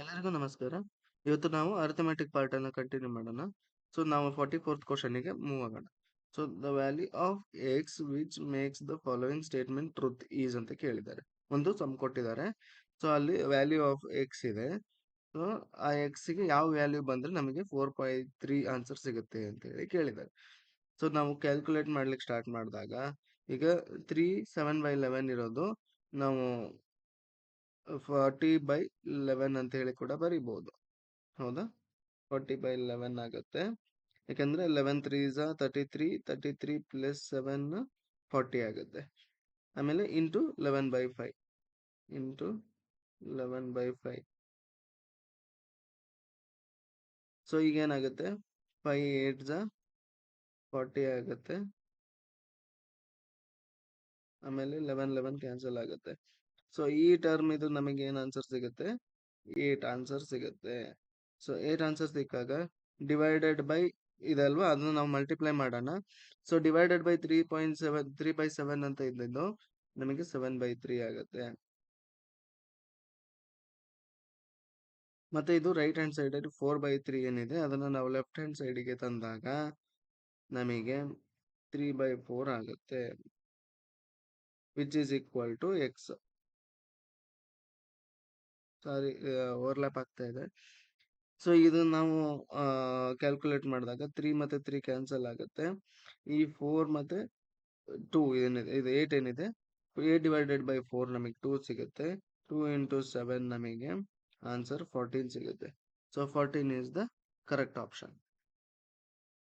ಎಲ್ಲರಿಗೂ ನಮಸ್ಕಾರ. ಇವತ್ತು ನಾವು ಅರ್ಥಮೆಟಿಕ್ ಪಾರ್ಟ್ ಅನ್ನು ಕಂಟಿನ್ಯೂ ಮಾಡೋಣ. ಸೊ ನಾವು 44th ಕ್ವೆಶ್ಚನ್‌ಗೆ ಮೂವ್ ಆಗೋಣ. So the value of X which makes the following statement truth is ಅಂತ ಕೇಳಿದ್ದಾರೆ. ಒಂದು ಸಮ್ ಕೊಟ್ಟಿದ್ದಾರೆ. ಸೊ ಅಲ್ಲಿ ವ್ಯಾಲ್ಯೂ ಆಫ್ ಎಕ್ಸ್ ಇದೆ. ಸೊ ಆ ಎಕ್ಸ್‌ಗೆ ಯಾವ ವ್ಯಾಲ್ಯೂ ಬಂದ್ರೆ ನಮಗೆ 4.3 ಆನ್ಸರ್ ಸಿಗುತ್ತೆ ಅಂತ ಹೇಳಿ ಕೇಳಿದ್ದಾರೆ. ಸೊ ನಾವು ಕ್ಯಾಲ್ಕುಲೇಟ್ ಮಾಡ್ಲಿಕ್ಕೆ ಸ್ಟಾರ್ಟ್ ಮಾಡಿದಾಗ, ಈಗ 3 7/11 ಇರೋದು ನಾವು 40/11 ಅಂತ ಹೇಳಿ ಕೂಡ ಬರಿಬಹುದು. ಹೌದಾ? 40/11 ಆಗುತ್ತೆ. ಯಾಕಂದ್ರೆ 11 3 ಝ 33 33 ಪ್ಲಸ್ 7 40 ಆಗುತ್ತೆ. ಆಮೇಲೆ ಇಂಟು 11/5 ಇಂಟು 11/5 ಸೊ ಈಗ ಏನಾಗುತ್ತೆ 5 8 ಝ 40 ಆಗುತ್ತೆ. ಆಮೇಲೆ 11 11 ಕ್ಯಾನ್ಸಲ್ ಆಗುತ್ತೆ. ಸೊ ಈ ಟರ್ಮ್ ಇದು ನಮಗೆ ಏನು ಆನ್ಸರ್ ಸಿಗುತ್ತೆ ಏಟ್ ಆನ್ಸರ್ ಸಿಗುತ್ತೆ. ಸೊ ಏಟ್ ಆನ್ಸರ್ ಸಿಕ್ಕಾಗ ಡಿವೈಡೆಡ್ ಬೈ ಇದಲ್ವಾ ಅದನ್ನ ನಾವು ಮಲ್ಟಿಪ್ಲೈ ಮಾಡೋಣ. ಸೊ ಡಿವೈಡೆಡ್ ಬೈ 3.7 3/7 ಅಂತ ಇದ್ದಿದ್ದು ನಮಗೆ 7/3 ಆಗುತ್ತೆ. ಮತ್ತೆ ಇದು ರೈಟ್ ಹ್ಯಾಂಡ್ ಸೈಡ್ ಅಲ್ಲಿ 4/3 ಏನಿದೆ ಅದನ್ನ ನಾವು ಲೆಫ್ಟ್ ಹ್ಯಾಂಡ್ ಸೈಡ್‌ಗೆ ತಂದಾಗ ನಮಗೆ 3/4 ಆಗುತ್ತೆ. Which is equal to X. Sorry overlap ಆಗ್ತಾ ಇದೆ. ಸೊ, ಇದು ನಾವು ಕ್ಯಾಲ್ಕುಲೇಟ್ ಮಾಡಿದಾಗ ತ್ರೀ ಮತ್ತೆ ತ್ರೀ ಕ್ಯಾನ್ಸಲ್ ಆಗುತ್ತೆ. ಈ ಫೋರ್ ಮತ್ತೆ ಟೂ ಏನಿದೆ, ಇದು ಏಟ್ ಏನಿದೆ ಏಟ್ ಡಿವೈಡೆಡ್ ಬೈ ಫೋರ್ ನಮಗೆ ಟೂ ಸಿಗುತ್ತೆ. ಟೂ ಇಂಟು ಸೆವೆನ್ ನಮಗೆ ಆನ್ಸರ್ 14 ಸಿಗುತ್ತೆ. So 14 is the correct option.